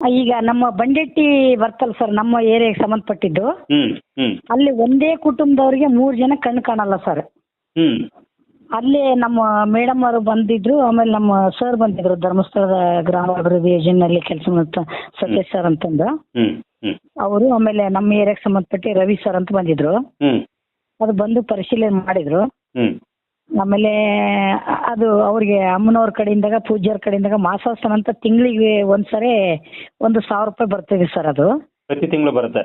ಈಗ ನಮ್ಮ ಬಂಡೆಟ್ಟಿ ಬರ್ತಲ್ಲ ಸರ್ ನಮ್ಮ ಏರಿಯಾಗೆ ಸಂಬಂಧಪಟ್ಟಿದ್ದು. ಹ್ಮ್ ಹ್ಮ್. ಅಲ್ಲಿ ಒಂದೇ ಕುಟುಂಬದವ್ರಿಗೆ ಮೂರು ಜನ ಕಣ್ಣು ಕಾಣಲ್ಲ ಸರ್ ಹ್ಮ್. ಅಲ್ಲಿ ನಮ್ಮ ಮೇಡಮ್ ಅವರು ಬಂದಿದ್ರು ಆಮೇಲೆ ನಮ್ಮ ಸರ್ ಬಂದಿದ್ರು ಧರ್ಮಸ್ಥಳದ ಗ್ರಾಮ ಅಭಿವೃದ್ಧಿ ಯೋಜನೆಯಲ್ಲಿ ಕೆಲಸ ಮಾಡ್ತಾ ಸತೀಶ್ ಸರ್ ಅಂತಂದು. ಹ್ಮ್ ಹ್ಮ್. ಅವರು ಆಮೇಲೆ ನಮ್ಮ ಏರಿಯಾಗೆ ಸಂಬಂಧಪಟ್ಟು ರವಿ ಸರ್ ಅಂತ ಬಂದಿದ್ರು. ಹ್ಮ್. ಅದು ಬಂದು ಪರಿಶೀಲನೆ ಮಾಡಿದ್ರು. ಹ್ಮ್. ಆಮೇಲೆ ಅದು ಅವ್ರಿಗೆ ಅಮ್ಮನವ್ರ ಕಡೆಯಿಂದ ಪೂಜ್ಯರ ಕಡೆಯಿಂದ ಮಾಸಾಸನ ಅಂತ ತಿಂಗಳಿಗೆ ಒಂದ್ಸರಿ ಒಂದು ಸಾವಿರ ರೂಪಾಯಿ ಬರ್ತಿದೆ ಸರ್ ಅದು. ಪ್ರತಿ ತಿಂಗಳು ಬರುತ್ತೆ.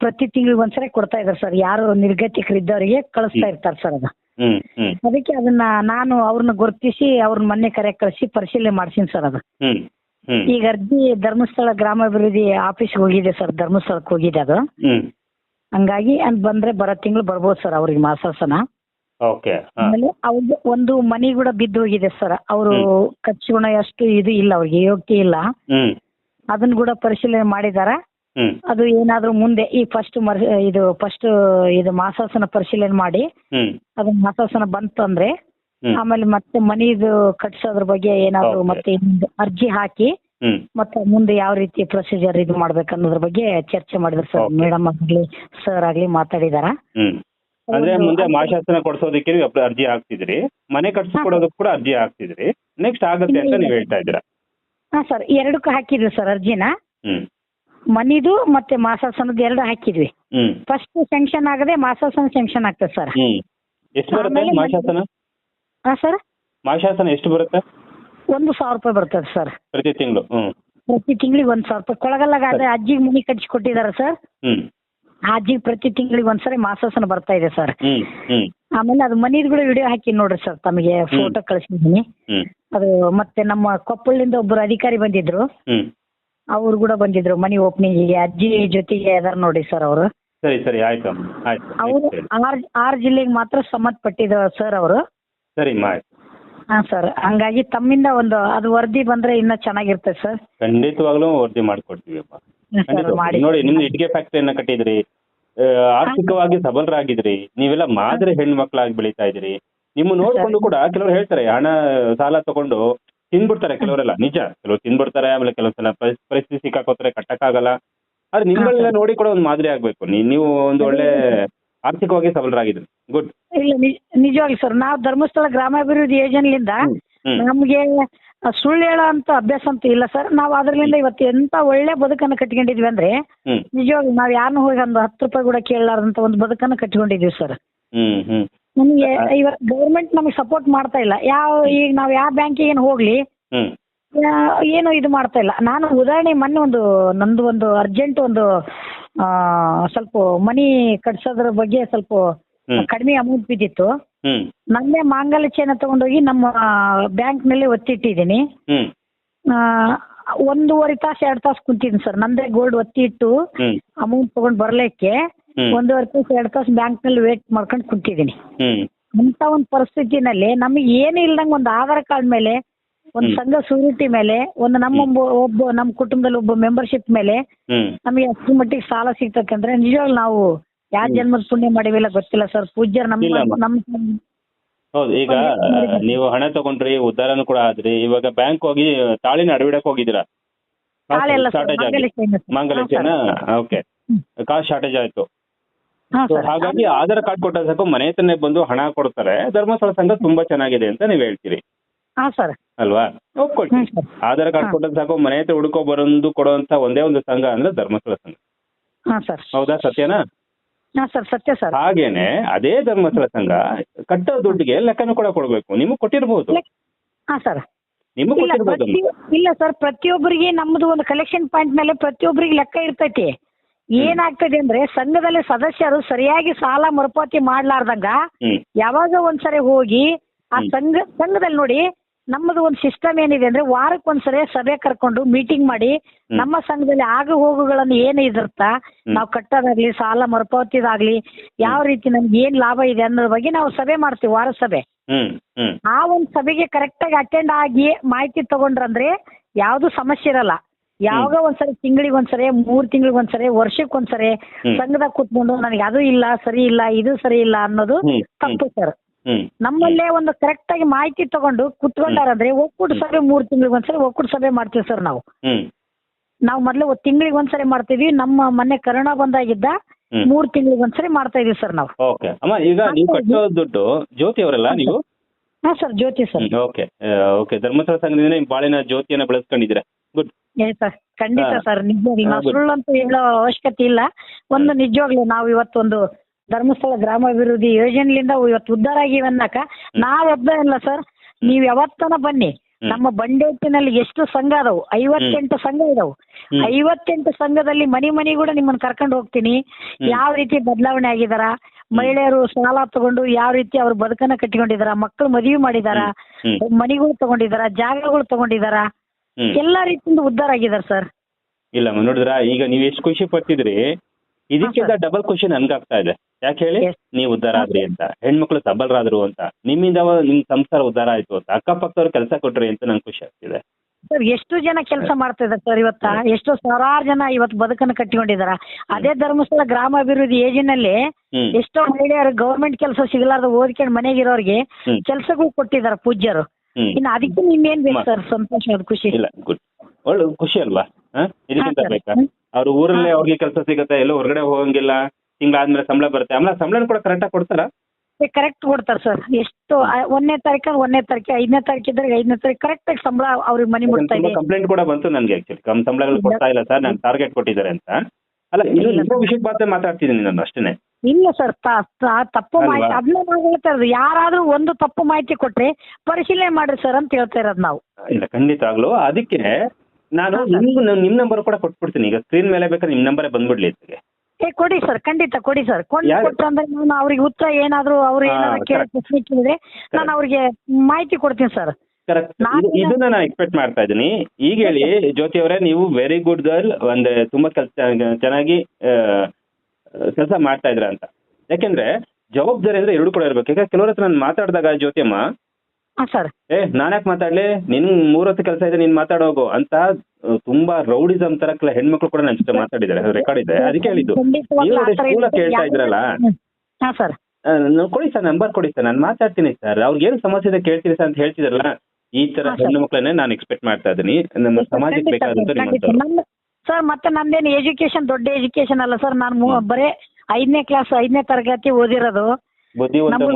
ಪ್ರತಿ ತಿಂಗಳಿಗೆ ಒಂದ್ಸರಿ ಕೊಡ್ತಾ ಇದ್ದಾರೆ ಸರ್. ಯಾರು ನಿರ್ಗತಿಕರಿದ್ದವರಿಗೆ ಕಳಿಸ್ತಾ ಇರ್ತಾರೆ ಸರ್ ಅದು. ಹ್ಮ್ ಹ್ಮ್. ಅದಕ್ಕೆ ಅದನ್ನ ನಾನು ಅವ್ರನ್ನ ಗುರುತಿಸಿ ಅವ್ರನ್ನ ಮೊನ್ನೆ ಕರೆ ಕಳಿಸಿ ಪರಿಶೀಲನೆ ಮಾಡ್ಸೀನಿ ಸರ್ ಅದು. ಹ್ಮ್ ಹ್ಮ್. ಈಗ ಅರ್ಜಿ ಧರ್ಮಸ್ಥಳ ಗ್ರಾಮಾಭಿವೃದ್ಧಿ ಆಫೀಸ್ಗೆ ಹೋಗಿದೆ ಸರ್ ಧರ್ಮಸ್ಥಳಕ್ಕೆ ಹೋಗಿದೆ ಅದು. ಹ್ಮ್. ಹಂಗಾಗಿ ಬಂದ್ರೆ ಬರೋ ತಿಂಗಳು ಬರ್ಬೋದು ಸರ್ ಅವ್ರಿಗೆ ಮಾಸಾಸನ ಓಕೆ ಆಮೇಲೆ ಅವ್ರಿಗೆ ಒಂದು ಮನಿ ಕೂಡ ಬಿದ್ದು ಹೋಗಿದೆ ಸರ್. ಅವರು ಕಚ್ಚುಗುಣ ಅಷ್ಟು ಇದು ಇಲ್ಲ ಅವ್ರಿಗೆ ಯೋಗ್ಯ ಇಲ್ಲ. ಹ್ಮ್. ಅದನ್ನ ಕೂಡ ಪರಿಶೀಲನೆ ಮಾಡಿದಾರ ಹ್ಮ್. ಅದು ಏನಾದ್ರೂ ಮುಂದೆ ಈ ಫಸ್ಟ್ ಇದು ಫಸ್ಟ್ ಇದು ಮಾಸಾಸನ ಪರಿಶೀಲನೆ ಮಾಡಿ ಹ್ಮ್. ಅದು ಮಾಸಾಸನ ಬಂತು ಅಂದ್ರೆ ಹ್ಮ್. ಆಮೇಲೆ ಮತ್ತೆ ಮನಿದು ಕಟ್ಸೋದ್ರ ಬಗ್ಗೆ ಏನಾದ್ರು Okay. ಮತ್ತೆ ಇನ್ನೊಂದು ಅರ್ಜಿ ಹಾಕಿ ಹ್ಮ್. ಮತ್ತೆ ಮುಂದೆ ಯಾವ ರೀತಿ ಪ್ರೊಸೀಜರ್ ಇದು ಮಾಡ್ಬೇಕು ಅನ್ನೋದ್ರ ಬಗ್ಗೆ ಚರ್ಚೆ ಮಾಡಿದ್ರು ಸರ್. Okay. ಮೇಡಮ್ ಆಗ್ಲಿ ಸರ್ ಆಗ್ಲಿ ಮಾತಾಡಿದಾರ. ಹ್ಮ್. ಅಂದ್ರೆ ಮುಂದೆ ಮಾಶಾಸನ ಕೊಡ್ಸೋದಕ್ಕೆ ನೀವು ಅಪ್ಲ- ಅರ್ಜಿ ಹಾಕ್ತಿದ್ರಿ. ಮನೆ ಕಟ್ಸ್ಕೊಡೋದಕ್ಕೆ ಕೂಡ ಅರ್ಜಿ ಹಾಕ್ತಿದ್ರಿ. ನೆಕ್ಸ್ಟ್ ಆಗುತ್ತೆ ಅಂತ ನೀವು ಹೇಳ್ತಾ ಇದ್ದೀರಾ? ಹಾ ಸರ್. ಎರಡಕ್ಕೂ ಹಾಕಿದ್ವಿ ಸರ್ ಅರ್ಜಿನ. ಹ್ಮ್. ಮನಿದು ಮತ್ತೆ ಮಾಸಾಸನದ ಎರಡು ಹಾಕಿದ್ವಿ. ಹ್ಮ್. ಫಸ್ಟ್ ಸೆಂಕ್ಷನ್ ಆಗದೆ ಮಾಸಾಸನ ಸೆಂಕ್ಷನ್ ಆಗ್ತದೆ ಸರ್. ಹ್ಮ್. ಎಷ್ಟು ಬರುತ್ತೆ ಆಮೇಲೆ ಮಾಶಾಸನ? ಹಾ ಸರ್? ಮಾಶಾಸನ ಎಷ್ಟು ಬರುತ್ತೆ? ಒಂದು ಸಾವಿರ ರೂಪಾಯಿ ಬರ್ತದೆ ಸರ್. ಪ್ರತಿ ತಿಂಗಳು. ಹ್ಮ್. ಪ್ರತಿ ತಿಂಗಳಿಗೆ ಒಂದು ಸಾವಿರ ರೂಪಾಯಿ. ಕೊಳಗಲ್ಲಾಗ ಅಜ್ಜಿಗೆ ಮನಿ ಕಟ್ಸಿ ಕೊಟ್ಟಿದ್ದಾರೆ ಸರ್. ಹ್ಮ್. ಆ ಅಜ್ಜಿಗೆ ಪ್ರತಿ ತಿಂಗಳಿಗೆ ಒಂದ್ಸರಿ ಮಾಸಾಸನ ಬರ್ತಾ ಇದೆ ಸರ್. ಹ್ಮ್ ಹ್ಮ್. ಆಮೇಲೆ ಅದು ಮನಿದು ಕೂಡ ವಿಡಿಯೋ ಹಾಕಿ ನೋಡ್ರಿ ಸರ್ ತಮಗೆ ಫೋಟೋ ಕಳಿಸಿದ್ದೀನಿ ಹ್ಮ್. ಅದು ಮತ್ತೆ ನಮ್ಮ ಕೊಪ್ಪಳದಿಂದ ಒಬ್ಬರು ಅಧಿಕಾರಿ ಬಂದಿದ್ರು. ಹ್ಮ್. ಅವ್ರು ಕೂಡ ಬಂದಿದ್ರು ಮನಿ ಓಪನಿಂಗಿಗೆ ಅಜ್ಜಿ ಜೊತೆಗೆ ಅದಾರ ನೋಡಿ ಸರ್ ಅವರು. ಸರಿ ಸರಿ ಆಯ್ತು ಅಮ್ಮ ಆಯ್ತು. ಅವರು ಆರ್ ಆರ್ ಜಿಲ್ಲೆಗೆ ಮಾತ್ರ ಸಂಬಂಧಪಟ್ಟಿದ್ರು ಸರ್ ಅವರು. ಸರಿ ಆಯ್ತು. ಹಾ ಸರ್ ಹಂಗಾಗಿ ತಮ್ಮಿಂದ ಒಂದು ಅದು ವರದಿ ಬಂದ್ರೆ ಇನ್ನೂ ಚೆನ್ನಾಗಿರ್ತದೆ ಸರ್. ಖಂಡಿತವಾಗ್ಲೂ ವರದಿ ಮಾಡ್ಕೊಡ್ತೀವಿ ಮಾಡಿ. ನೋಡಿ ನಿಮ್ದು ಇಟ್ಟಿಗೆ ಫ್ಯಾಕ್ಟರಿಯನ್ನ ಕಟ್ಟಿದ್ರಿ. ಆರ್ಥಿಕವಾಗಿ ಸಬಲರಾಗಿದ್ರಿ. ನೀವೆಲ್ಲ ಮಾದರಿ ಹೆಣ್ಮಕ್ಳಾಗಿ ಬೆಳೀತಾ ಇದ್ರಿ ನಿಮ್ಮ ನೋಡ್ಕೊಂಡು ಕೂಡ ಕೆಲವರು ಹೇಳ್ತಾರೆ ಹಣ ಸಾಲ ತಗೊಂಡು ತಿನ್ಬಿಡ್ತಾರೆ ಕೆಲವರೆಲ್ಲ. ನಿಜ ಕೆಲವರು ತಿನ್ಬಿಡ್ತಾರೆ ಆಮೇಲೆ ಕೆಲವ್ ಸಲ ಪರಿಸ್- ಪರಿಸ್ಥಿತಿ ಸಿಕ್ಕಾಕೋತಾರೆ ಕಟ್ಟಕ್ಕಾಗಲ್ಲ. ಆದ್ರೆ ನಿಮ್ಮನ್ನೆಲ್ಲ ನೋಡಿ ಕೂಡ ಒಂದು ಮಾದರಿ ಆಗ್ಬೇಕು. ನೀವು ಒಂದು ಒಳ್ಳೆ ಆರ್ಥಿಕವಾಗಿ ಸಬಲರಾಗಿದ್ರಿ. ಗುಡ್ ಇಲ್ಲ ನಿಜವಾಗಿ ಸರ್ ನಾವು ಧರ್ಮಸ್ಥಳ ಗ್ರಾಮಾಭಿವೃದ್ಧಿ ಯೋಜನೆಯಿಂದ ನಮಗೆ ಸುಳ್ಳು ಹೇಳೋ ಅಂತ ಅಭ್ಯಾಸ ಅಂತ ಇಲ್ಲ ಸರ್. ನಾವು ಅದರಿಂದ ಇವತ್ತು ಎಂತ ಒಳ್ಳೆ ಬದುಕನ್ನು ಕಟ್ಕೊಂಡಿದ್ವಿ ಅಂದ್ರೆ ಹ್ಮ್. ನಾವ್ ನಾವು ಯಾರನ್ನೂ ಹೋಗಿ ಒಂದು ಹತ್ತು ರೂಪಾಯಿ ಕೂಡ ಕೇಳಲಾರದಂತ ಒಂದು ಬದುಕನ್ನು ಕಟ್ಕೊಂಡಿದ್ವಿ ಸರ್. ಹ್ಮ್ ಹ್ಮ್. ನಮಗೆ ಇವತ್ತು ಗೌರ್ಮೆಂಟ್ ನಮಗೆ ಸಪೋರ್ಟ್ ಮಾಡ್ತಾ ಇಲ್ಲ. ಯಾವ ಈಗ ನಾವು ಯಾವ ಬ್ಯಾಂಕಿಗೆ ಹೋಗ್ಲಿ ಹ್ಮ್. ಏನು ಇದು ಮಾಡ್ತಾ ಇಲ್ಲ. ನಾನು ಉದಾಹರಣೆ ಮೊನ್ನೆ ಒಂದು ನಂದು ಒಂದು ಅರ್ಜೆಂಟ್ ಒಂದು ಆ, ಸ್ವಲ್ಪ ಮನಿ ಕಟ್ಸೋದ್ರ ಬಗ್ಗೆ ಸ್ವಲ್ಪ ಹ್ಮ್. ಕಡಿಮೆ ಅಮೌಂಟ್ ಬಿದ್ದಿತ್ತು. ಹ್ಮ್. ನನ್ನೇ ಮಾಂಗಲ್ಯ ಚೈನ ತಗೊಂಡೋಗಿ ನಮ್ಮ ಬ್ಯಾಂಕ್ನಲ್ಲಿ ಒತ್ತಿಟ್ಟಿದ್ದೀನಿ. ಹ್ಮ್. ಆ, ಒಂದೂವರೆ ತಾಸು ಎರಡು ತಾಸು ಕುಂತಿದ್ದೀನಿ ಸರ್. ನಂದೇ ಗೋಲ್ಡ್ ಒತ್ತಿ ಇಟ್ಟು ಹ್ಮ್. ಅಮೌಂಟ್ ತಗೊಂಡ್ ಬರ್ಲಿಕ್ಕೆ ಹ್ಮ್. ಒಂದೂವರೆ ತಾಸು ಎರಡು ತಾಸು ಬ್ಯಾಂಕ್ನಲ್ಲಿ ವೇಟ್ ಮಾಡ್ಕೊಂಡು ಕುಂತಿದ್ದೀನಿ. ಹ್ಮ್. ಅಂತ ಒಂದು ಪರಿಸ್ಥಿತಿನಲ್ಲಿ ನಮಗೆ ಏನು ಇಲ್ದಂಗೆ ಒಂದು ಆಧಾರ್ ಕಾರ್ಡ್ ಮೇಲೆ ಒಂದು ಹ್ಮ್. ಸಂಘ ಸೂರಿಟಿ ಮೇಲೆ ಒಂದು ನಮ್ಮ ಒಬ್ಬ- ಒಬ್ಬ ನಮ್ಮ ಕುಟುಂಬದಲ್ಲಿ ಒಬ್ಬ ಮೆಂಬರ್ಶಿಪ್ ಮೇಲೆ ಹ್ಮ್. ನಮಗೆ ಅಷ್ಟು ಮಟ್ಟಿಗೆ ಸಾಲ ಸಿಗ್ತಕ್ಕಂದ್ರೆ ನಿಜವಾಗ್ಲೂ ನಾವು ಯಾವ ಜನ್ಮದ ಪುಣ್ಯ ಮಾಡಿವಿಲ್ಲ ಗೊತ್ತಿಲ್ಲ ಸರ್. ಪೂಜ್ಯರು ನಮ್ಮ. ನಮ್ಮ ಹೌದು ಈಗ ನೀವು ಹಣ ತಗೊಂಡ್ರಿ ಉದ್ದಾರನು ಕೂಡ ಆದ್ರಿ. ಇವಾಗ ಬ್ಯಾಂಕ್ ಹೋಗಿ ತಾಳಿನ ಅಡವಿಡಕ್ ಹೋಗಿದ್ದೀರಾ? ಸರ್ ಶಾರ್ಟೇಜ್ ಆಗಿ. ಚೈನ್ ಓಕೆ ಕಾಸ್ಟ್ ಶಾರ್ಟೇಜ್ ಆಯ್ತು. ಹಾ So ಸರ್. ಹಾಗಾಗಿ ಆಧಾರ್ ಕಾರ್ಡ್ ಕೊಟ್ಟ ಸಾಕು ಮನೆ ಹತ್ರನೇ ಬಂದು ಹಣ ಕೊಡ್ತಾರೆ. ಧರ್ಮಸ್ಥಳ ಸಂಘ ತುಂಬಾ ಚೆನ್ನಾಗಿದೆ ಅಂತ ನೀವು ಹೇಳ್ತೀರಿ. ಹಾ ಸರ್. ಅಲ್ವಾ? ಹ್ಮ್ ಒಪ್ಕೊಳ್ತೀನಿ ಸರ್. ಆಧಾರ್ ಕಾರ್ಡ್ ಹಾ. ಕೊಟ್ಟ ಸಾಕು ಮನೆ ಹತ್ರ ಹುಡ್ಕೋ ಬರೋದು ಕೊಡುವಂತ ಒಂದೇ ಒಂದು ಸಂಘ ಅಂದ್ರೆ ಧರ್ಮಸ್ಥಳ ಸಂಘ. ಹಾ ಸರ್. ಹೌದಾ ಸತ್ಯನಾ? ಹಾ ಸರ್ ಸತ್ಯ ಸರ್. ಹಾಗೇನೆ ಅದೇ ಧರ್ಮಸ್ಥಳ ಸಂಘ ಕಟ್ಟೋ ದುಡ್ಡಿಗೆ ಲೆಕ್ಕನೂ ಕೂಡ ಕೊಡಬೇಕು. ನಿಮಗೆ ಕೊಟ್ಟಿರಬಹುದು ಹಾ ಸರ್. ನಿಮಗೆ ಇಲ್ಲ ಪ್ರತಿ ಇಲ್ಲ ಸರ್ ಪ್ರತಿಯೊಬ್ಬರಿಗೆ ನಮ್ದು ಒಂದು ಕಲೆಕ್ಷನ್ ಪಾಯಿಂಟ್ ಮೇಲೆ ಪ್ರತಿಯೊಬ್ಬರಿಗೆ ಲೆಕ್ಕ ಇರ್ತೈತಿ. ಏನಾಗ್ತದೆ ಅಂದ್ರೆ ಸಂಘದಲ್ಲಿ ಸದಸ್ಯರು ಸರಿಯಾಗಿ ಸಾಲ ಮರುಪಾವತಿ ಮಾಡ್ಲಾರ್ದಂಗ ಹ್ಮ್. ಯಾವಾಗ ಒಂದ್ಸರಿ ಹೋಗಿ ಆ. ಸಂಘ ಸಂಘದಲ್ಲಿ ನೋಡಿ ನಮ್ಮದು ಒಂದು ಸಿಸ್ಟಮ್ ಏನಿದೆ ಅಂದ್ರೆ ವಾರಕ್ಕೆ ಒಂದ್ಸರಿ ಸಭೆ ಕರ್ಕೊಂಡು ಮೀಟಿಂಗ್ ಮಾಡಿ ನಮ್ಮ ಸಂಘದಲ್ಲಿ ಆಗು ಹೋಗುಗಳನ್ನು ಏನು ಇದಿರ್ತಾ ಹ್ಮ್. ನಾವು ಕಟ್ಟೋದಾಗ್ಲಿ ಸಾಲ ಮರುಪಾವತಿದಾಗ್ಲಿ ಯಾವ ರೀತಿ ನಮ್ಗೆ ಏನ್ ಲಾಭ ಇದೆ ಅನ್ನೋದ್ರ ಬಗ್ಗೆ ನಾವು ಸಭೆ ಮಾಡ್ತೀವಿ ವಾರ ಸಭೆ ಆ ಒಂದು ಸಭೆಗೆ ಕರೆಕ್ಟ್ ಆಗಿ ಅಟೆಂಡ್ ಆಗಿ ಮಾಹಿತಿ ತಗೊಂಡ್ರಂದ್ರೆ ಯಾವ್ದು ಸಮಸ್ಯೆ ಇರಲ್ಲ. ಯಾವಾಗ ಒಂದ್ಸರಿ ತಿಂಗಳಿಗೆ ಒಂದ್ಸರಿ ಮೂರ್ ತಿಂಗಳಿಗೆ ಒಂದ್ಸರಿ ವರ್ಷಕ್ಕೆ ಒಂದ್ಸರಿ. ಸಂಘದಾಗ ಕೂತ್ಕೊಂಡು ನನಗೆ ಅದು ಇಲ್ಲ ಸರಿ ಇಲ್ಲ ಇದು ಸರಿ ಇಲ್ಲ ಅನ್ನೋದು ತಪ್ಪು ಸರ್. ನಮ್ಮಲ್ಲೇ ಒಂದು ಕರೆಕ್ಟ್ ಆಗಿ ಮಾಹಿತಿ ತಗೊಂಡು ಕುತ್ಕೊಂಡಾರಂದ್ರೆ ಒಕ್ಕೂಟ ಸಭೆ ಮೂರ್ ತಿಂಗಳಿಗೆ ಒಂದ್ಸರಿ ಒಕ್ಕೂಟ ಸಭೆ ಮಾಡ್ತೀವಿ ಸರ್ ನಾವು. ನಾವು ಮೊದಲು ತಿಂಗಳಿಗೆ ಒಂದ್ಸರಿ ಮಾಡ್ತೀವಿ ನಮ್ಮ ಮೊನ್ನೆ ಕರೋನಾ ಬಂದಾಗಿದ್ದ. ಮೂರ್ ತಿಂಗಳಿಗೆ ಒಂದ್ಸರಿ ಮಾಡ್ತಾ ಇದೀವಿ ಸರ್ ನಾವು. ಓಕೆ. ಅಮ್ಮ ಈಗ ನೀವು ಕಟ್ಟೋ ದುಡ್ಡು ಜ್ಯೋತಿ ಅವರಲ್ಲ ನೀವು? ಹಾ sir Jyothi sir. Okay. Okay. Dharmasthala ಸಂಘದಿಂದ ನಿಮ್ಮ ಬಾಳಿನ ಜ್ಯೋತಿಯನ್ನ ಬೆಳೆಸ್ಕೊಂಡಿದ್ದೀರಾ. ಗುಡ್ ಏ ಸರ್ ಖಂಡಿತ ಸರ್ ನಿಜ ಅಂತ ಹೇಳೋ ಅವಶ್ಯಕತೆ ಇಲ್ಲ. ಒಂದು ನಿಜವಾಗ್ಲೂ ನಾವು ಇವತ್ತೊಂದು ಧರ್ಮಸ್ಥಳ ಗ್ರಾಮಾಭಿವೃದ್ಧಿ ಯೋಜನೆಯಿಂದ ಇವತ್ತು ಉದ್ಧಾರ ಆಗಿವಿ ಅನ್ನಕ ನಾವೊಬ್ಬ ಇಲ್ಲ ಸರ್ ನೀವ್ ಯಾವತ್ತನ ಬನ್ನಿ. ನಮ್ಮ ಬಂಡೇಟಿನಲ್ಲಿ ಎಷ್ಟು ಸಂಘ ಅದಾವು? ಐವತ್ತೆಂಟು ಸಂಘ ಇದಾವು. ಐವತ್ತೆಂಟು ಸಂಘದಲ್ಲಿ ಮನಿ ಮನಿ ಕೂಡ ನಿಮ್ಮನ್ನ ಕರ್ಕೊಂಡು ಹೋಗ್ತೀನಿ. ಯಾವ ರೀತಿ ಬದಲಾವಣೆ ಆಗಿದಾರ? ಮಹಿಳೆಯರು ಸಾಲ ತಗೊಂಡು ಯಾವ ರೀತಿ ಅವ್ರ ಬದುಕನ್ನ ಕಟ್ಟಿಕೊಂಡಿದಾರ? ಮಕ್ಕಳು ಮದುವೆ ಮಾಡಿದಾರ? ಮನೆಗಳು ತಗೊಂಡಿದಾರ? ಜಾಗಗಳು ತಗೊಂಡಿದಾರ? ಎಲ್ಲಾ ರೀತಿಯಿಂದ ಉದ್ಧಾರ ಆಗಿದಾರ ಸರ್ ಇಲ್ಲ ನೋಡಿದ್ರ ಈಗ ನೀವ್ ಎಷ್ಟು ಖುಷಿ ಪಡ್ತಿದ್ರಿ ಇದಕ್ಕಿಂತ ಡಬಲ್ ಖುಷಿ ನನ್ಗಾಗ್ತಾ ಇದೆ. ಯಾಕೆ ಹೇಳಿ. ನೀವು ಉದ್ಧಾರ ಆದ್ರಿ ಅಂತ. ಹೆಣ್ಮಕ್ಳು ಸಬಲರಾದ್ರು ಅಂತ. ನಿಮ್ಮಿಂದ ನಿಮ್ ಸಂಸಾರ ಉದ್ಧಾರ ಆಯ್ತು ಅಂತ. ಅಕ್ಕಪಕ್ಕದವ್ರು ಕೆಲಸ ಕೊಟ್ರಿ ಅಂತ ನಂಗೆ ಖುಷಿ ಆಗ್ತಿದೆ. ಸರ್ ಎಷ್ಟು ಜನ ಕೆಲಸ ಮಾಡ್ತಾ ಇದ್ದಾರೆ ಸರ್ ಇವತ್ತ? ಎಷ್ಟು ಸಾವಿರಾರು ಜನ ಇವತ್ತು ಬದುಕನ್ನು ಕಟ್ಟಿಕೊಂಡಿದಾರ ಅದೇ ಧರ್ಮಸ್ಥಳ ಗ್ರಾಮಾಭಿವೃದ್ಧಿ ಯೋಜನೆಯಲ್ಲಿ ಹ್ಮ್. ಎಷ್ಟೋ ಮಹಿಳೆಯರು ಗೌರ್ಮೆಂಟ್ ಕೆಲಸ ಸಿಗಲಾರ್ದ ಓದ್ಕೊಂಡು ಮನೆಗಿರೋರಿಗೆ ಕೆಲಸಗೂ ಕೆಲಸಗಳು ಕೊಟ್ಟಿದಾರ ಪೂಜ್ಯರು ಇನ್ನು ಅದಕ್ಕೆ ಏನ್ ಬೇಕು ಸರ್? ಸಂತೋಷ ಖುಷಿ. ಇಲ್ಲ ಗುಡ್. ಒಳ್ಳೆ ಖುಷಿ ಅಲ್ವಾ? ಇದಕ್ಕಿಂತ ಬೇಕಾ. ಅವ್ರ ಊರಲ್ಲೇ. ಅವ್ರಿಗೆ ಕೆಲಸ ಸಿಗುತ್ತೆ ಎಲ್ಲೋ ಹೊರಗಡೆ ಹೋಗಂಗಿಲ್ಲ ತಿಂಗಳಾದ್ಮೇಲೆ ಸಂಬಳ ಬರುತ್ತೆ. ಆಮೇಲೆ ಸಂಬಳ ಕೂಡ ಕರೆಕ್ಟಾಗಿ ಕೊಡ್ತಾರ? ಕರೆಕ್ಟ್ ಕೊಡ್ತಾರೆ ಸರ್ ಎಷ್ಟು ಒಂದನೇ ತಾರೀಕು ಒಂದನೇ ತಾರೀಕು ಐದನೇ ತಾರೀಕು ಇದ್ರೆ ಐದನೇ ತಾರೀಕು ಕರೆಕ್ಟ್ ಆಗಿ ಸಂಬಳ ಅವ್ರಿಗೆ ಮನಿ ಮುಟ್ತಾ ಇದೆ. ಕಂಪ್ಲೇಂಟ್ ಕೂಡ ಬಂತು ನನಗೆ ಆಕ್ಚುಲಿ ಕಮ್ ಸಂಬಳಗಳು ಕೊಡ್ತಾ ಇಲ್ಲ ಸರ್ ನಾನು ಟಾರ್ಗೆಟ್ ಕೊಟ್ಟಿದ್ದಾರೆ ಅಂತ. ಅಲ್ಲ ಇದು ಇಲ್ಲ, ಇನ್ನೂ ವಿಷಯಕ್ಕೆ ಮಾತ್ರ ಮಾತಾಡ್ತಿದ್ದೀನಿ ನಾನು ಅಷ್ಟೇನೆ. ಇಲ್ಲ ಸರ್ ತಪ್ಪು? ಮಾಹಿತಿ ಅದನ್ನ ನಾವು ಹೇಳ್ತಾ ಇರೋದು. ಯಾರಾದ್ರೂ ಒಂದು ತಪ್ಪು ಮಾಹಿತಿ ಕೊಟ್ರೆ ಪರಿಶೀಲನೆ ಮಾಡ್ರಿ ಸರ್ ಅಂತ ಹೇಳ್ತಾ ಇರೋದು ನಾವು. ಇಲ್ಲ ಖಂಡಿತ ಆಗ್ಲು. ಅದಕ್ಕೆ ನಾನು ನಿಮ್ಗೆ ನಿಮ್ ನಂಬರ್ ಕೂಡ ಕೊಟ್ಬಿಡ್ತೀನಿ. ಈಗ ಸ್ಕ್ರೀನ್ ಮೇಲೆ ಬೇಕಾದ್ರೆ ನಿಮ್ ನಂಬರೇ ಬಂದ್ಬಿಡ್ಲಿ ಇದಕ್ಕೆ ಏ ಕೊಡಿ ಸರ್ ಖಂಡಿತ ಕೊಡಿ ಸರ್ ಕೊಡಿ ಯಾರು? ಕೊಟ್ಟಂದ್ರೆ ನಾನು ಅವ್ರಿಗೆ ಉತ್ತರ ಏನಾದ್ರು ಅವ್ರು ಹಾ, ಏನಾದ್ರು ಕೇಳಿ correct. ಪ್ರಶ್ನೆ ಕೇಳಿದ್ರೆ ನಾನು ಅವ್ರಿಗೆ ಮಾಹಿತಿ ಕೊಡ್ತೀನಿ ಸರ್ ಕರೆಕ್ಟ್ ನಾನು- ಇದನ್ನ ನಾನು ಎಕ್ಸ್ಪೆಕ್ಟ್ ಮಾಡ್ತಾ ಇದ್ದೀನಿ. ಈಗ ಹೇಳಿ ಜ್ಯೋತಿ ಅವರೇ ನೀವು ವೆರಿ ಗುಡ್ ಗರ್ಲ್ ಒಂದ್ ತುಂಬಾ ಕೆಲಸ ಚೆನ್ನಾಗಿ ಕೆಲಸ ಮಾಡ್ತಾ ಇದ್ರ ಅಂತ. ಯಾಕೆಂದ್ರೆ ಜವಾಬ್ದಾರಿ ಅಂದ್ರೆ ಎರಡು ಕೂಡ ಇರ್ಬೇಕು. ಈಗ ಕೆಲವ್ರ ಹತ್ರ ನಾನು ಮಾತಾಡಿದಾಗ ಜ್ಯೋತಿ ಅಮ್ಮ ಹಾಂ ಸರ್. ಏ ನಾನ್ಯಾಕೆ ಮಾತಾಡ್ಲಿ? ನಿನ್ ಮೂರೊತ್ತು ಕೆಲಸ ಇದೆ ನೀನ್ ಮಾತಾಡೋಗು ಅಂತ ತುಂಬಾ ರೌಡಿಸಮ್ ತರ ಕೆಲ ಹೆಣ್ಮಕ್ಳು ಕೂಡ ನನ್ ಜೊತೆ ಮಾತಾಡಿದ್ದಾರೆ. ರೆಕಾರ್ಡ್ ಇದೆ. ಅದಕ್ಕೆ ಹೇಳಿದ್ದು. ನೀವು ಅದೇ ಸ್ಕೂಲ ಕೇಳ್ತಾ ಇದ್ರಲ್ಲ? ಹಾಂ ಸರ್. ಕೊಡಿ ಸರ್ ನಂಬರ್ ಕೊಡಿ ಸರ್. ನಾನು ಮಾತಾಡ್ತೀನಿ ಸರ್. ಅವ್ರಿಗೆ ಏನು ಸಮಸ್ಯೆ ಇದೆ ಕೇಳ್ತೀನಿ ಸರ್ ಅಂತ ಹೇಳ್ತಿದ್ರಲ್ಲ? ಈ ತರ. ಹೆಣ್ಣು ಮಕ್ಕಳನ್ನೇ ನಾನು ಎಕ್ಸ್ಪೆಕ್ಟ್ ಮಾಡ್ತಾ ಇದ್ದೀನಿ. ನಮ್ಮ ಸಮಾಜಕ್ಕೆ ಬೇಕಾದಂತ ಸರ್ ಮತ್ತೆ ನಂದೇನು ಎಜುಕೇಶನ್ ದೊಡ್ಡ ಎಜುಕೇಶನ್ ಅಲ್ಲ ಸರ್. ನಾನು ಬರೇ ಐದನೇ ಕ್ಲಾಸ್ ಐದನೇ ತರಗತಿ ಓದಿರೋದು. ನಮ್ಮ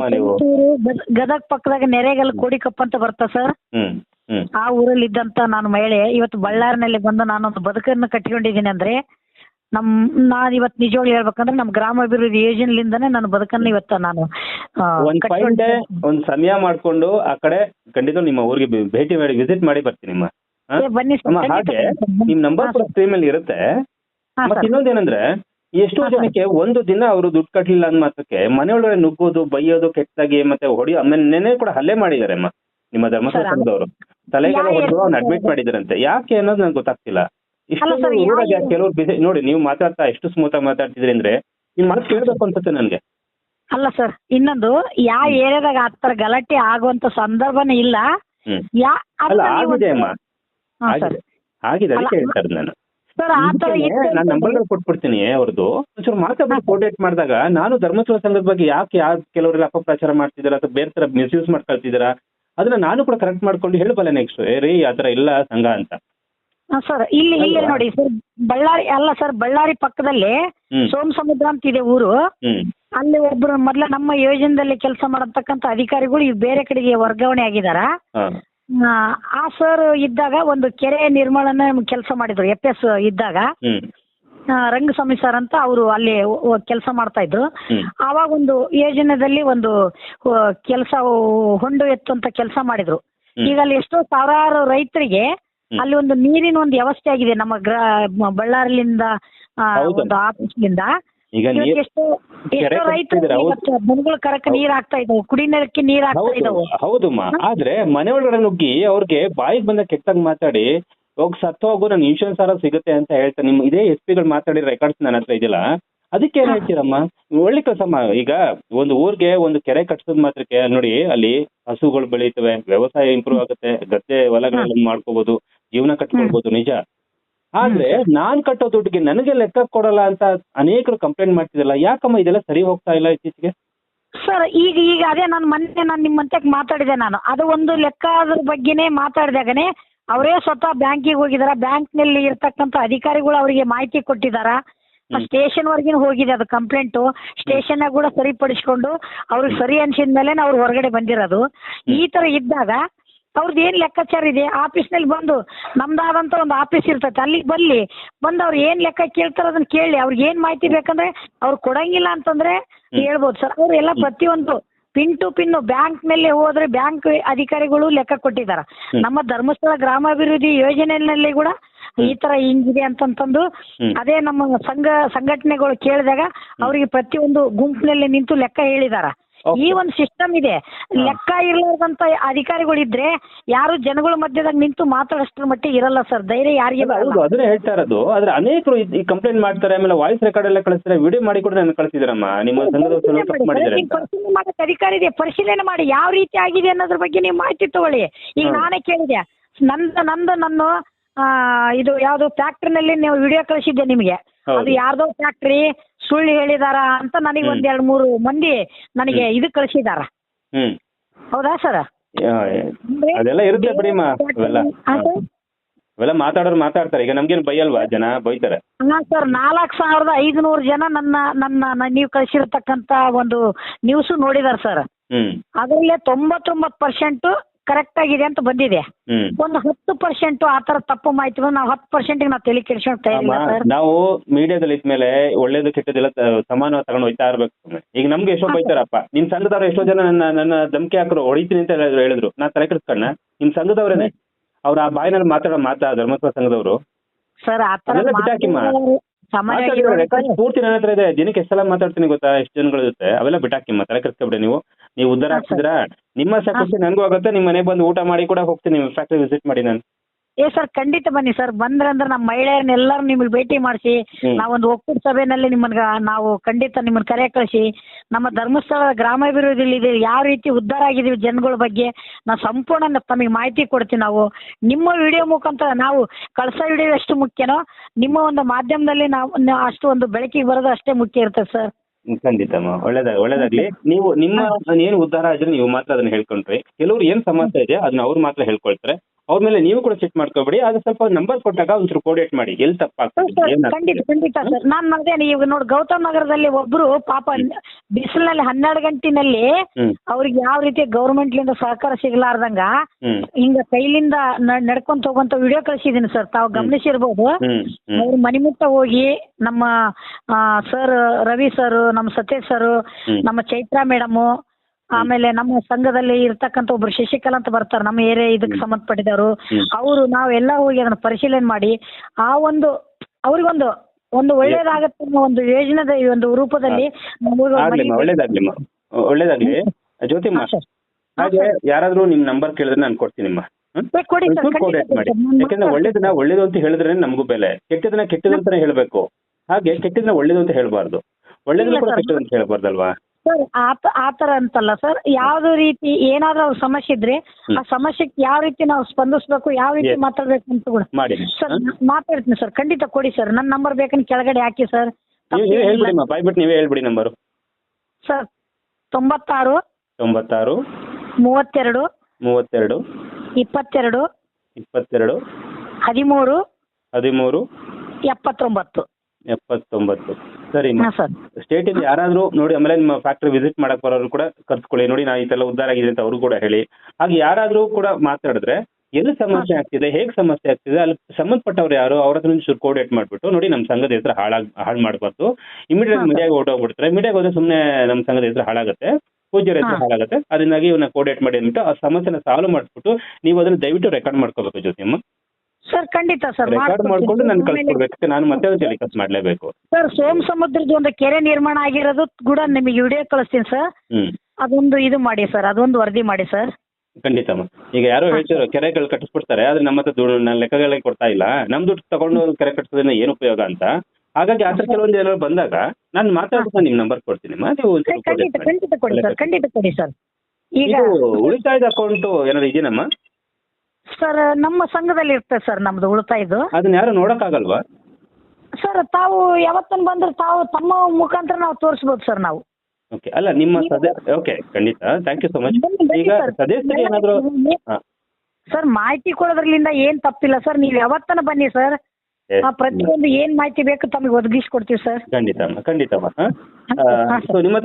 ಗದ- ಗದಗ್ ಪಕ್ಕದಾಗ ನೆರೆಗಲ್ ಕೋಡಿಕಪ್ಪ ಅಂತ ಬರ್ತ ಸರ್ ಹ್ಮ್ ಹ್ಮ್ ಆ ಊರಲ್ಲಿ ಇದ್ದಂತ ನಾನು ಮಹಿಳೆ ಇವತ್ತು ಬಳ್ಳಾರಿನಲ್ಲಿ ಬಂದು ನಾನೊಂದು ಬದುಕನ್ನು ಕಟ್ಟಿಕೊಂಡಿದ್ದೀನಿ ಅಂದ್ರೆ ನಮ್ ನಾನು ಇವತ್ತು ನಿಜವಾಗ್ಲೂ ಹೇಳ್ಬೇಕಂದ್ರೆ ನಮ್ಮ ಗ್ರಾಮಾಭಿವೃದ್ಧಿ ಯೋಜನೆಯಿಂದಾನೇ ನನ್ನ ಬದುಕನ್ನು ಇವತ್ತು ನಾನು ಆ, ಒಂದ್ ಫೈವ್ ಡೇ. ಒಂದ್ ಸಮಯ ಮಾಡ್ಕೊಂಡು ಆ ಕಡೆ ಖಂಡಿತ ನಿಮ್ಮ ಊರಿಗೆ ಭೇ- ಭೇಟಿ ಮಾಡಿ ವಿಸಿಟ್ ಮಾಡಿ ಬರ್ತೀನಿ ನಿಮ್ಮ ಹಾ? ಏ, ಬನ್ನಿ ಸರ್ ಅಮ್ಮ ಖಂಡಿತ ಹಾಗೆ ಬನ್ನಿ ಸರ್. ನಿಮ್ ನಂಬರ್ ಹಾ, ಕೂಡ ಸರ್. ಸ್ಕ್ರೀನ್ ಮೇಲೆ ಇರುತ್ತೆ ಹಾ, ಮತ್ತೆ ಸರ್. ಇನ್ನೊಂದೇನಂದ್ರೆ ಎಷ್ಟೋ ಜನಕ್ಕೆ ಒಂದು ದಿನ ಅವರು ದುಡ್ಡು ಕಟ್ಟಲಿಲ್ಲ ಅಂದ ಮಾತ್ರಕ್ಕೆ ಮನೆಯೊಳಗಡೆ ನುಗ್ಗೋದು ಬೈಯೋದು ಕೆಟ್ಟದಾಗಿ ಮತ್ತೆ ಹೊಡಿ ಆಮೇಲೆ ನೆನೆ ಕೂಡ ಹಲ್ಲೆ ಮಾಡಿದ್ದಾರೆ ಅಮ್ಮ ನಿಮ್ಮ ಧರ್ಮಸ್ಥಳ ಸರ್, ಸಂಘದವರು ತಲೆಗೆಲ್ಲ ಹೊಡೆದು ಅವ್ನ ಅಡ್ಮಿಟ್ ಮಾಡಿದ್ರಂತೆ ಯಾಕೆ ಅನ್ನೋದು ನಂಗೆ ಗೊತ್ತಾಗ್ತಿಲ್ಲ. ಇಷ್ಟು ಅಲ್ಲ ಸರ್, ಯಾ- ಊರಾಗ ಕೆಲವ್ರು ಬಿಸಿ ನೋಡಿ ನೀವು ಮಾತಾಡ್ತಾ ಎಷ್ಟು ಸ್ಮೂತ್ ಆಗಿ ಮಾತಾಡ್ತಿದ್ರಿ ಅಂದ್ರೆ ನಿಮ್ ಮನಸ್ಸು ಕೇಳ್ಬೇಕು ಅನ್ಸುತ್ತೆ ನನ್ಗೆ. ಅಲ್ಲ ಸರ್ ಇನ್ನೊಂದು ಯಾವ ಏರಿಯಾದಾಗ ಆತರ ಗಲಾಟೆ ಆಗುವಂತ ಸಂದರ್ಭನೇ ಇಲ್ಲ. ಯಾ ಅಲ್ಲ ಆಗಿದೆ ಅಮ್ಮ. ಆಗಿದೆ. ಅದಕ್ಕೆ ಹೇಳ್ತಾರೆ ಹೇಳ್ತಾ ನಾನು. ಸರ್ ಆ ತರ ನಾನು ನಂಬರ್ಗಳು ಕೊಟ್ಬಿಡ್ತೀನಿ ಅವ್ರದ್ದು ಒಂಚೂರು ಮಾತಾಡ್ಬಿಟ್ಟು ಕೋಡೇಟ್ ಮಾಡಿದಾಗ ನಾನು ಧರ್ಮಸ್ಥಳ ಸಂಘದ ಬಗ್ಗೆ ಯಾಕೆ ಯಾವ ಕೆಲವರೆಲ್ಲ ಅಪಪ್ರಚಾರ ಮಾಡ್ತಿದಾರ ಅಥವಾ ಬೇರೆ ತರ ಮಿಸ್ಯೂಸ್ ಮಾಡ್ಕೊಳ್ತಿದ್ದೀರಾ ಅದನ್ನ ನಾನು ಕೂಡ ಕರೆಕ್ಟ್ ಮಾಡ್ಕೊಂಡು ಹೇಳಬಲ್ಲ ನೆಕ್ಸ್ಟ್ ಏ ರೀ ಆ ಇಲ್ಲ ಸಂಘ ಅಂತ. ಸರ್ ಇಲ್ಲಿ ಇಲ್ಲಿ ನೋಡಿ ಸರ್ ಬಳ್ಳಾರಿ ಅಲ್ಲ ಸರ್ ಬಳ್ಳಾರಿ ಪಕ್ಕದಲ್ಲಿ ಸೋಮ ಸಮುದ್ರ ಅಂತ ಇದೆ ಊರು. ಅಲ್ಲಿ ಒಬ್ರು ಮೊದ್ಲ ನಮ್ಮ ಯೋಜನೆದಲ್ಲಿ ಕೆಲಸ ಮಾಡತಕ್ಕಂತ ಅಧಿಕಾರಿಗಳು ಬೇರೆ ಕಡೆಗೆ ವರ್ಗಾವಣೆ ಆಗಿದಾರ. ಆ, ಆ ಸರ್ ಇದ್ದಾಗ ಒಂದು ಕೆರೆ ನಿರ್ಮಾಣನ ಕೆಲಸ ಮಾಡಿದ್ರು ಎಫ್ ಎಸ್ ಇದ್ದಾಗ ಹ್ಮ್ ಆ, ರಂಗಸ್ವಾಮಿ ಸರ್ ಅಂತ ಅವರು ಅಲ್ಲಿ ಕೆಲಸ ಮಾಡ್ತಾ ಇದ್ರು ಹ್ಮ್ ಆವಾಗ ಒಂದು ಯೋಜನೆದಲ್ಲಿ ಒಂದು ಕೆಲಸ ಹೊಂಡು ಎತ್ತುವಂತ ಕೆಲಸ ಮಾಡಿದ್ರು ಹ್ಮ್. ಈಗ ಅಲ್ಲಿ ಎಷ್ಟೋ ಸಾವಿರಾರು ರೈತರಿಗೆ ಹ್ಮ್. ಅಲ್ಲಿ ಒಂದು ನೀರಿನ ಒಂದು ವ್ಯವಸ್ಥೆ ಆಗಿದೆ ನಮ್ಮ ಗ್ರ ಬಳ್ಳಾರಿಲಿಂದ ಆ, ಹೌದು. ಒಂದು ಈಗ ಇವತ್ತು ನೀರ್ ಎಷ್ಟೋ ಕೆರೆ ಎಷ್ಟೋ ರೈತರು ಕಟ್ತಿದ್ದಾರೆ, ಹೌದು. ದನಗಳು ಕರಕ್ಕೆ ನೀರ್ ಹಾಕ್ತಾ ಇದಾವೆ ಕುಡಿ ನೀರಕ್ಕೆ ನೀರ್ ಹಾಕ್ತಾ ಹೌದು ಇದಾವೆ. ಹೌದಮ್ಮ ಆದ್ರೆ ಮನೆ ಒಳಗಡೆ ನುಗ್ಗಿ ಅವ್ರಿಗೆ ಬಾಯಿಗೆ ಬಂದ ಕೆಟ್ಟಾಗಿ ಮಾತಾಡಿ ಹೋಗ್ ಸತ್ತು ಹೋಗು ನನ್ ಇನ್ಶೂರೆನ್ಸ್ ಆರ ಸಿಗುತ್ತೆ ಅಂತ ಹೇಳ್ತಾರೆ ನಿಮ್ ಇದೇ ಎಸ್ ಪಿಗಳು ಮಾತಾಡಿ ರೆಕಾರ್ಡ್ಸ್ ನನ್ನ ಹತ್ರ ಇದೆಯಲ್ಲ ಅದಕ್ಕೆ ಏನ್ ಹೇಳ್ತೀರಮ್ಮ? ಒಳ್ಳೆ ಕೆಲಸ ಈಗ ಒಂದು ಊರ್ಗೆ ಒಂದು ಕೆರೆ ಕಟ್ಸೋದ್ ಮಾತ್ರಕ್ಕೆ ನೋಡಿ ಅಲ್ಲಿ ಹಸುಗಳು ಬೆಳೀತವೆ ವ್ಯವಸಾಯ ಇಂಪ್ರೂವ್ ಆಗುತ್ತೆ ಗದ್ದೆ ಹೊಲಗಳೆಲ್ಲ ಮಾಡ್ಕೋಬಹುದು ಜೀವನ ಕಟ್ಕೊಳ್ಬಹುದು ನಿಜ. ಆದ್ರೆ ನಾನ್ ಕಟ್ಟೋ ದುಡ್ಡಿಗೆ ನನಗೆ ಲೆಕ್ಕ ಕೊಡಲ್ಲ ಅಂತ ಅನೇಕರು ಕಂಪ್ಲೇಂಟ್ ಮಾಡ್ತಿದಲ್ಲ ಯಾಕಮ್ಮ ಇದೆಲ್ಲ ಸರಿ ಹೋಗ್ತಾ ಇಲ್ಲ ಇತ್ತೀಚೆಗೆ? ಸರ್ ಈಗ ಈಗ ಅದೇ ನಾನು ಮೊನ್ನೆ ನಾನು ನಿಮ್ಮಂತೆ ಮಾತಾಡಿದೆ ನಾನು. ಅದು ಒಂದು ಲೆಕ್ಕ ಅದ್ರ ಬಗ್ಗೆನೇ ಮಾತಾಡಿದಾಗನೇ ಅವರೇ ಸ್ವತಃ ಬ್ಯಾಂಕಿಗೆ ಹೋಗಿದಾರ. ಬ್ಯಾಂಕ್ನಲ್ಲಿ ಇರ್ತಕ್ಕಂತ ಅಧಿಕಾರಿಗಳು ಅವರಿಗೆ ಮಾಹಿತಿ ಕೊಟ್ಟಿದಾರ. ಸ್ಟೇಷನ್ ವರ್ಗಿನ ಹೋಗಿದೆ ಅದು ಕಂಪ್ಲೇಂಟ್ ಸ್ಟೇಷನ್ ಕೂಡ ಸರಿಪಡಿಸ್ಕೊಂಡು ಅವ್ರಿಗೆ ಸರಿ ಅನ್ಸಿದ ಮೇಲೆ ಅವ್ರು ಹೊರಗಡೆ ಬಂದಿರೋದು. ಈ ತರ ಇದ್ದಾಗ ಅವ್ರದ್ದು ಏನ್ ಲೆಕ್ಕಾಚಾರ ಇದೆ? ಆಫೀಸ್ನಲ್ಲಿ ಬಂದು ನಮ್ದಾದಂತ ಒಂದು ಆಫೀಸ್ ಇರ್ತೈತೆ ಅಲ್ಲಿಗೆ ಬರ್ಲಿ ಬಂದು ಅವ್ರು ಏನ್ ಲೆಕ್ಕ ಕೇಳ್ತಾರ ಅದನ್ನ ಕೇಳಿ. ಅವ್ರಿಗೆ ಏನ್ ಮಾಹಿತಿ ಬೇಕಂದ್ರೆ ಅವ್ರು ಕೊಡಂಗಿಲ್ಲ ಅಂತಂದ್ರೆ ಹೇಳ್ಬೋದು ಸರ್. ಅವ್ರು ಎಲ್ಲ ಪ್ರತಿಯೊಂದು ಪಿನ್ ಟು ಪಿನ್ ಬ್ಯಾಂಕ್ ಮೇಲೆ ಹೋದ್ರೆ ಬ್ಯಾಂಕ್ ಅಧಿಕಾರಿಗಳು ಲೆಕ್ಕ ಕೊಟ್ಟಿದ್ದಾರೆ. ನಮ್ಮ ಧರ್ಮಸ್ಥಳ ಗ್ರಾಮಾಭಿವೃದ್ಧಿ ಯೋಜನೆಯಲ್ಲಿ ಕೂಡ ಈ ತರ ಹಿಂಗಿದೆ ಅಂತಂತಂದು ಅದೇ ನಮ್ಮ ಸಂಘ ಸಂಘಟನೆಗಳು ಕೇಳಿದಾಗ ಅವರಿಗೆ ಪ್ರತಿಯೊಂದು ಗುಂಪಿನಲ್ಲಿ ನಿಂತು ಲೆಕ್ಕ ಹೇಳಿದಾರ. ಈ ಒಂದು ಸಿಸ್ಟಮ್ ಇದೆ. ಲೆಕ್ಕ ಇರ್ಲಾರ್ದಂತ ಅಧಿಕಾರಿಗಳಿದ್ರೆ ಯಾರು ಜನಗಳ ಮಧ್ಯದಾಗ ನಿಂತು ಮಾತಾಡೋಷ್ಟ್ರ ಮಟ್ಟಿಗೆ ಇರಲ್ಲ ಸರ್. ಧೈರ್ಯ ಯಾರಿಗೆ ಹೌದು ಅದನ್ನೇ ಹೇಳ್ತಾ ಇರೋದು. ಆದ್ರೆ ಅನೇಕರು ಈ ಕಂಪ್ಲೇಂಟ್ ಮಾಡ್ತಾರೆ ಆಮೇಲೆ ವಾಯ್ಸ್ ರೆಕಾರ್ಡ್ ಎಲ್ಲ ಕಳಿಸ್ತಾರೆ ವಿಡಿಯೋ ಮಾಡಿ ಕೂಡ ನಾನು ಕಳಿಸಿದಾರಮ್ಮ. ನಿಮ್ಮ ಪರಿಶೀಲನೆ ಮಾಡಕ್ಕೆ ಅಧಿಕಾರ ಇದೆ. ಪರಿಶೀಲನೆ ಮಾಡಿ ಯಾವ ರೀತಿ ಆಗಿದೆ ಅನ್ನೋದ್ರ ಬಗ್ಗೆ ನೀವು ಮಾಹಿತಿ ತಗೊಳ್ಳಿ. ಈಗ. ನಾನೇ ಕೇಳಿದೆ. ನಂದ ನಂದು ನನ್ನ ಇದು ಯಾವುದು ಫ್ಯಾಕ್ಟ್ರಿನಲ್ಲಿ ನೀವು ವಿಡಿಯೋ ಕಳಿಸಿದ್ದೆ ನಿಮಗೆ. ಅದು ಯಾರ್ದೋ ಫ್ಯಾಕ್ಟ್ರಿ ಸುಳ್ಳು ಹೇಳಿದಾರ ಅಂತ ನನಗೆ. ಒಂದ್ ಎರಡ್ ಮೂರು ಮಂದಿ ನನಗೆ ಇದು ಕಳ್ಸಿದಾರ. ಹ್ಮ್. ಹೌದಾ ಸರ್? ಅದೆಲ್ಲ ಇರುತ್ತೆ ಬಿಡಿಮ್ಮ ಅವೆಲ್ಲ ಮಾತಾಡೋರು ಮಾತಾಡ್ತಾರೆ. ಈಗ ನಮ್ಗೇನು ಬೈಯಲ್ವಾ ಜನ ಬೈತಾರೆ. ಹಾ ಸರ್ ನಾಲ್ಕು ಸಾವಿರದ ಐದುನೂರು ಜನ ನನ್ನ ನನ್ನ ನೀವು ಕಳಿಸಿರ್ತಕ್ಕಂತ ಒಂದು ನ್ಯೂಸ್ ನೋಡಿದಾರೆ ಸರ್. ಹ್ಮ್. ಅದರಲ್ಲೇ ತೊಂಬತ್ತೊಂಬತ್ತು ಪರ್ಸೆಂಟ್ ಕರೆಕ್ಟ್ ಆಗಿದೆ ಅಂತ ಬಂದಿದೆ. ಹ್ಮ್. ಒಂದು ಹತ್ತು ಪರ್ಸೆಂಟ್ ಆ ತರ ತಪ್ಪು ಮಾಹಿತಿ ಬಂದು ನಾವು ಹತ್ತು ಪರ್ಸೆಂಟ್ಗೆ ನಾವು ತಲೆ ಕೆಡಿಸ್ಕೊಂಡು ತಯಾರಿಲ್ಲ ಅಮ್ಮ, ಸರ್ ನಾವು ಮೀಡಿಯಾದಲ್ಲಿ ಇದ್ಮೇಲೆ ಒಳ್ಳೇದು ಕೆಟ್ಟದೆಲ್ಲ ತ- ಸಮಾನವಾಗಿ ತಗೊಂಡು ಹೋಯ್ತಾ ಇರ್ಬೇಕು ಸುಮ್ನೆ. ಈಗ ನಮ್ಗೆ ಎಷ್ಟೋ ಬೈತಾರಪ್ಪ ನಿಮ್ ಸಂಘದವ್ರು ಎಷ್ಟೋ ಜನ ನನ್ನ ನನ್ನ ಧಮಕಿ ಹಾಕರು ಹೊಡಿತೀನಿ ಅಂತ ಹೇಳಿದ್ರು ಹೇಳಿದ್ರು. ನಾ ತಲೆ ಕೆಡಿಸ್ಕೊಂಡ ನಿಮ್ ಸಂಘದವ್ರೇನೆ? ಅವ್ರ ಆ ಬಾಯಿನಲ್ಲಿ ಮಾತಾಡೋ ಮಾತಾ ಧರ್ಮಸ್ಥಳ ಸಂಘದವರು? ಸರ್ ಆ ತರ ಅದೆಲ್ಲ ಬಿಟ್ಟಾಕಿಮ್ಮ. ಪೂರ್ತಿ ನನ್ನ ಹತ್ರ ಇದೆ. ದಿನಕ್ಕೆ ಎಷ್ಟೆಲ್ಲ ಮಾತಾಡ್ತೀನಿ ಗೊತ್ತಾ? ಎಷ್ಟು ಜನಗಳ ಜೊತೆ ಅವೆಲ್ಲ ಬಿಟ್ಟಾಕಿಮ್ಮ ತಲೆ ಕೆಡಿಸ್ಕೊಬಿಡಿ ನೀವು. ನೀವು ಉದ್ದಾರ ಹಾಕ್ಸಿದ್ರ ನಿಮ್ಮ ಸಾಕಷ್ಟು ನನಗೂ ಆಗುತ್ತೆ ನಿಮ್ಮ ಮನೆಗೆ ಬಂದು ಊಟ ಮಾಡಿ ಕೂಡ ಹೋಗ್ತೀನಿ ಫ್ಯಾಕ್ಟ್ರಿ ವಿಸಿಟ್ ಮಾಡಿ ನಾನು. ಏ ಸರ್ ಖಂಡಿತ ಬನ್ನಿ ಸರ್. ಬಂದ್ರಂದ್ರೆ ನಮ್ಮ ಮಹಿಳೆಯರನ್ನೆಲ್ಲರೂ ನಿಮಗೆ ಭೇಟಿ ಮಾಡಿಸಿ ನಾವು ನಾವೊಂದು ಒಕ್ಕೂಟ ಸಭೆಯಲ್ಲಿ ನಿಮ್ಮನ್ನ ನಾವು ಖಂಡಿತ ನಿಮ್ಮನ್ನ ಕರೆ ಕಳಿಸಿ ನಮ್ಮ ಧರ್ಮಸ್ಥಳ ಗ್ರಾಮಾಭಿವೃದ್ಧಿಯಲ್ಲಿ ಇದೆ ಯಾವ ರೀತಿ ಉದ್ಧಾರ ಆಗಿದೀವಿ ಜನಗಳ ಬಗ್ಗೆ ನಾವು ಸಂಪೂರ್ಣ ತಮಗೆ ಮಾಹಿತಿ ಕೊಡ್ತೀವಿ ನಾವು. ನಿಮ್ಮ ವಿಡಿಯೋ ಮುಖಾಂತರ ನಾವು ಕಳಿಸೋ ವಿಡಿಯೋ ಎಷ್ಟು ಮುಖ್ಯನೋ ನಿಮ್ಮ ಒಂದು ಮಾಧ್ಯಮದಲ್ಲಿ ನಾವು ಅಷ್ಟು ಒಂದು ಬೆಳಕಿಗೆ ಬರೋದು ಅಷ್ಟೇ ಮುಖ್ಯ ಇರ್ತದೆ ಸರ್. ಖಂಡಿತ ಖಂಡಿತಮ್ಮ ಒಳ್ಳೇದ ಒಳ್ಳೇದಾಗ್ಲಿ. ನೀವು ನಿಮ್ಮ ಏನು ಉದ್ಧಾರ ಆದ್ರೆ ನೀವು ಮಾತ್ರ ಅದನ್ನ ಹೇಳ್ಕೊಂಡ್ರಿ. ಕೆಲವ್ರು ಏನ್ ಸಮಸ್ಯೆ ಇದೆ ಅದನ್ನ ಅವ್ರು ಮಾತ್ರ ಹೇಳ್ಕೊಳ್ತಾರೆ. ಅವ್ರ ಮೇಲೆ ನೀವು ಕೂಡ ಚೆಕ್ ಮಾಡ್ಕೋಬೇಡಿ. ಅದು ಸ್ವಲ್ಪ ನಂಬರ್ ಕೊಟ್ಟಾಗ ಒಂಚೂರು ಕೋಡೇಟ್ ಮಾಡಿ. ಎಲ್ಲಿ ತಪ್ಪಾಗ್ತದೆ ಖಂಡಿತ ಖಂಡಿತ ಸರ್. ನಾನು ಮಾಡ್ದೇನೆ ಈಗ ನೋಡಿ ಗೌತಮ್ ನಗರದಲ್ಲಿ ಒಬ್ರು ಪಾಪ ಬಿಸಿಲಿನಲ್ಲಿ ಹನ್ನೆರಡು ಗಂಟಿನಲ್ಲಿ ಅವ್ರಿಗೆ ಯಾವ ರೀತಿ ಗೌರ್ಮೆಂಟ್ ಲಿಂದ ಸಹಕಾರ ಸಿಗಲಾರ್ದಂಗ ಹಿಂಗ ಕೈಲಿಂದ ನಡ್ಕೊಂತ ಹೋಗುವಂತ ವಿಡಿಯೋ ಕಳಿಸಿದೀನಿ ಸರ್. ತಾವು ಗಮನಿಸಿರ್ಬೋದು. ಅವ್ರ ಮನೆ ಮುಟ್ಟ ಹೋಗಿ ನಮ್ಮ ಸರ್ ರವಿ ಸರ್ ನಮ್ಮ ಸತೀಶ್ ಸರ್ ನಮ್ಮ ಚೈತ್ರಾ ಮೇಡಮು ಆಮೇಲೆ ನಮ್ಮ ಸಂಘದಲ್ಲಿ ಇರ್ತಕ್ಕಂಥ ಒಬ್ರು ಶಶಿಕಲಾ ಅಂತ ಬರ್ತಾರೆ ನಮ್ಮ ಏರಿಯಾ ಇದಕ್ಕೆ ಸಂಬಂಧಪಟ್ಟಿದವರು. ಅವರು ನಾವೆಲ್ಲ ಹೋಗಿ ಅದನ್ನ ಪರಿಶೀಲನೆ ಮಾಡಿ ಆ ಒಂದು ಅವ್ರಿಗೊಂದು ಒಂದು ಒಳ್ಳೇದಾಗತ್ತೆ ಅನ್ನೋ ಒಂದು ಯೋಜನೆದ ಈ ಒಂದು ರೂಪದಲ್ಲಿ ಆಗ್ಲಿಮ್ಮ ಒಳ್ಳೇದಾಗ್ಲಿಮ್ಮ ಒಳ್ಳೇದಾಗ್ಲಿ ಜ್ಯೋತಿಮ್ಮ ಹಾ, ಸರ್. ಹಾಗೆ ಯಾರಾದ್ರೂ ನಿಮ್ ನಂಬರ್ ಕೇಳಿದ್ರೆ ನಾನು ಕೊಡ್ತೀನಿಮ್ಮ. ಹ್ಮ್? ಏ, ಕೊಡಿ ಸರ್, ಯಾಕಂದ್ರೆ ಒಳ್ಳೇದನ್ನ ಒಳ್ಳೇದು ಅಂತ ಹೇಳಿದ್ರೆ ನಮಗೂ ಬೆಲೆ. ಕೆಟ್ಟದನ್ನ ಕೆಟ್ಟದಂತಾನೆ ಹೇಳ್ಬೇಕು. ಹಾಗೆ ಕೆಟ್ಟದನ್ನ ಒಳ್ಳೇದು ಅಂತ ಹೇಳ್ಬಾರ್ದು. ಒಳ್ಳೇದನ್ನ ಇಲ್ಲ ಕೂಡ ಸರ್. ಕೆಟ್ಟದು ಅಂತ ಹೇಳ್ಬಾರ್ದಲ್ವಾ? ಸರ್ ಆತ ಆ ಥರ ಅಂತಲ್ಲ ಸರ್. ಯಾವ್ದು ರೀತಿ ಏನಾದ್ರೂ ಅವ್ರ ಸಮಸ್ಯೆ ಇದ್ರೆ ಆ ಸಮಸ್ಯೆಗೆ ಯಾವ ರೀತಿ ನಾವು ಸ್ಪಂದಿಸ್ಬೇಕು ಯಾವ ರೀತಿ Yes. ಮಾತಾಡ್ಬೇಕು ಅಂತ ಕೂಡ ಮಾಡಿ ಸರ್ ಮಾತಾಡ್ತೀನಿ ಸರ್. ಖಂಡಿತ ಕೊಡಿ ಸರ್. ನನ್ನ ನಂಬರ್ ಬೇಕಂದ್ರೆ ಕೆಳಗಡೆ ಹಾಕಿ ಸರ್. ನೀವು ನೀವೇ ಹೇಳ್ಬಿಡಿಮ್ಮ ಬಾಯ್ಬಿಟ್ಟು ನೀವೇ ಹೇಳ್ಬಿಡಿ ನಂಬರು. ಸರ್ ತೊಂಬತ್ತಾರು ತೊಂಬತ್ತಾರು ಮೂವತ್ತೆರಡು ಮೂವತ್ತೆರಡು ಇಪ್ಪತ್ತೆರಡು ಇಪ್ಪತ್ತೆರಡು ಹದಿಮೂರು ಹದಿಮೂರು ಎಪ್ಪತ್ತೊಂಬತ್ತು ಎಪ್ಪತ್ತೊಂಬತ್ತು. ಸರಿ ಸ್ಟೇಟ್ ಇಂದ ಯಾರಾದ್ರೂ ನೋಡಿ ಆಮೇಲೆ ನಿಮ್ಮ ಫ್ಯಾಕ್ಟರಿ ವಿಸಿಟ್ ಮಾಡಕ್ ಬರೋರು ಕೂಡ ಕರ್ಸ್ಕೊಳ್ಳಿ. ನೋಡಿ ನಾ ಇದೆಲ್ಲ ಉದ್ದಾರ ಆಗಿದೆ ಅಂತ ಅವ್ರು ಕೂಡ ಹೇಳಿ. ಹಾಗೆ ಯಾರಾದ್ರೂ ಕೂಡ ಮಾತಾಡಿದ್ರೆ ಎಲ್ಲಿ ಸಮಸ್ಯೆ ಆಗ್ತಿದೆ ಹೇಗ್ ಸಮಸ್ಯೆ ಆಗ್ತಿದೆ ಅಲ್ಲಿ ಸಂಬಂಧಪಟ್ಟವ್ರು ಯಾರು ಅವ್ರ ಹತ್ರ ಶುರು ಕೋಡೇಟ್ ಮಾಡ್ಬಿಟ್ಟು ನೋಡಿ ನಮ್ಮ ಸಂಘದ ಹೆಸರು ಹಾಳಾಗ್ ಹಾಳು ಮಾಡಬಾರ್ದು. ಇಮಿಡಿಯೇಟ್ ಮೀಡಿಯಾಗೆ ಹೊರಟೋಗ್ಬಿಡ್ತಾರೆ ಮೀಡಿಯಾಗೆ ಹೋದ್ರೆ ಸುಮ್ಮನೆ ನಮ್ಮ ಸಂಘದ ಹೆಸರು ಹಾಳಾಗುತ್ತೆ. ಪೂಜ್ಯರ ಹೆಸರು. ಹಾಳಾಗುತ್ತೆ. ಅದರಿಂದಾಗಿ ಇವನ್ನ ಕೋಡೇಟ್ ಮಾಡಿ ಅಂದ್ಬಿಟ್ಟು ಆ ಸಮಸ್ಯೆನ ಸಾಲ್ವ್ ಮಾಡಿಸ್ಬಿಟ್ಟು ನೀವು ಅದನ್ನ ದಯವಿಟ್ಟು ರೆಕಾರ್ಡ್ ಮಾಡ್ಕೋಬೇಕು ಜ್ಯೋತಿಯಮ್ಮ. ಸರ್ ಖಂಡಿತ ಸರ್ ರೆಕಾರ್ಡ್ ಮಾಡ್ಕೊಂಡು ನಾನು ಕಳ್ಸ್ಕೊಡ್ಬೇಕು. ನಾನು ಮತ್ತೆ ಒಂದು ಟೆಲಿಕಾಸ್ಟ್ ಮಾಡಲೇಬೇಕು. ಸರ್ ಸೋಮ ಸಮುದ್ರದ ಒಂದು ಕೆರೆ ನಿರ್ಮಾಣ ಆಗಿರೋದು ಕೂಡ ನಿಮಗೆ ವಿಡಿಯೋ ಕಳಿಸ್ತೀನಿ ಸರ್ ಹ್ಮ್. ಅದೊಂದು ಇದು ಮಾಡಿ ಸರ್ ಅದೊಂದು ವರದಿ ಮಾಡಿ ಸರ್ ಖಂಡಿತ ಈಗ ಯಾರೋ ಹೇಳ್ತಾರೆ ಕೆರೆಗಳು ಕಟ್ಟಿಸ್ಬಿಡ್ತಾರೆ ಆದ್ರೆ ನಮ್ಮ ಹತ್ರ ದುಡ್ಡು ಲೆಕ್ಕಗಳಿಗೆ ಲೆಕ್ಕಗಳೇ ಕೊಡ್ತಾ ಇಲ್ಲ. ನಮ್ ದುಡ್ಡು ತಗೊಂಡು ಕೆರೆ ಕಟ್ಟಿಸೋದ್ರಿಂದ ಏನು ಉಪಯೋಗ ಅಂತ. ಹಾಗಾಗಿ ಆತರ ಥರ ಕೆಲವೊಂದು ಏನಾದ್ರು ಬಂದಾಗ ನಾನು ಮಾತಾಡ್ತಾ ನಿಮ್ ನಂಬರ್ ಕೊಡ್ತೀನಿ ನೀವು ಒಂಚೂರು ಖಂಡಿತ contact ಮಾಡಿ. ಖಂಡಿತ ಕೊಡಿ ಸರ್ ಖಂಡಿತ ಕೊಡಿ ಸರ್ ಈಗ ಇದು ಉಳಿತಾಯದ ಅಕೌಂಟ್ ಏನಾದ್ರು ಇದೆಯಮ್ಮ ಸರ್ ನಮ್ಮ ಸಂಘದಲ್ಲಿ ಇರ್ತದೆ ಸರ್ ನಮ್ದು ಉಳಿತಾಯದು ಅದನ್ನ ಯಾರು ನೋಡಕ್ಕಾಗಲ್ವಾ? ಸರ್ ತಾವು ಯಾವತ್ತನ್ ಬಂದ್ರೆ ತಾವು ತಮ್ಮ ಮುಖಾಂತರ ನಾವು ತೋರಿಸಬಹುದು ಸರ್ ನಾವು. ಓಕೆ ಅಲ್ಲ ನಿಮ್ಮ ಸದಸ್ಯ ಓಕೆ ಖಂಡಿತ. ಥ್ಯಾಂಕ್ ಯು ಸೊ ಮಚ್ ಬನ್ನಿ, ಬನ್ನಿ ಈಗ ಸರ್. ಸದಸ್ಯರು ಏನಾದ್ರು ಸರ್ ಮಾಹಿತಿ ಕೊಡೋದ್ರಲ್ಲಿಂದ ಏನ್ ತಪ್ಪಿಲ್ಲ ಸರ್ ನೀವು ಯಾವತ್ತನ ಬನ್ನಿ ಸರ್ ಆ, ಪ್ರತಿಯೊಂದು ಏನ್ ಮಾಹಿತಿ ಬೇಕು ತಮಗೆ ಒದಗಿಸ್ಕೊಡ್ತೀವಿ ಸರ್ ಖಂಡಿತ ಅಮ್ಮ ಖಂಡಿತ ಅಮ್ಮ. ಸೊ ನಿಮ್ಮ